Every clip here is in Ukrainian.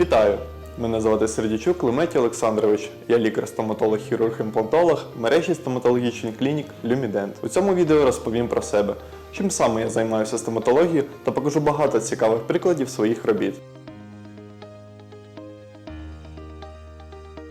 Вітаю! Мене звати Сердічук Леметій Олександрович. Я лікар-стоматолог хірург імплантолог мережі стоматологічних клінік Люмідент. У цьому відео розповім про себе, чим саме я займаюся стоматологією та покажу багато цікавих прикладів своїх робіт.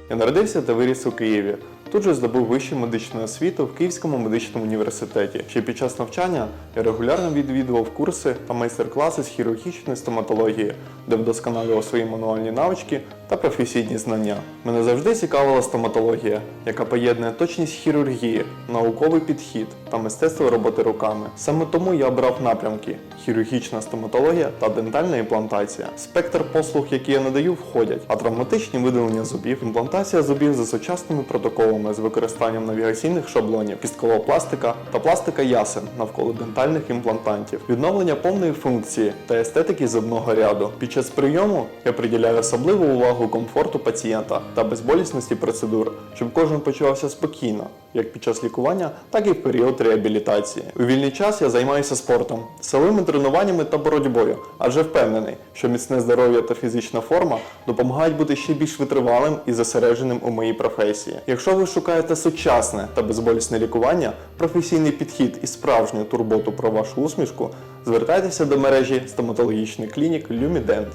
Я народився та виріс у Києві. Тут же здобув вищу медичну освіту в Київському медичному університеті. Ще під час навчання я регулярно відвідував курси та майстер-класи з хірургічної стоматології, де вдосконалював свої мануальні навички та професійні знання. Мене завжди цікавила стоматологія, яка поєднує точність хірургії, науковий підхід та мистецтво роботи руками. Саме тому я обрав напрямки хірургічна стоматологія та дентальна імплантація. Спектр послуг, які я надаю, входять, а травматичні видалення зубів, імплантація зубів за сучасними протоколами з використанням навігаційних шаблонів, кісткова пластика та пластика ясен навколо дентальних імплантантів, відновлення повної функції та естетики зубного ряду. Під час прийому я приділяю особливу увагу комфорту пацієнта та безболісності процедур, щоб кожен почувався спокійно, як під час лікування, так і в період реабілітації. У вільний час я займаюся спортом, силовими тренуваннями та боротьбою, адже впевнений, що міцне здоров'я та фізична форма допомагають бути ще більш витривалим і зосередженим у моїй професії. Якщо ви шукаєте сучасне та безболісне лікування, професійний підхід і справжню турботу про вашу усмішку, звертайтеся до мережі стоматологічних клінік Люмідент.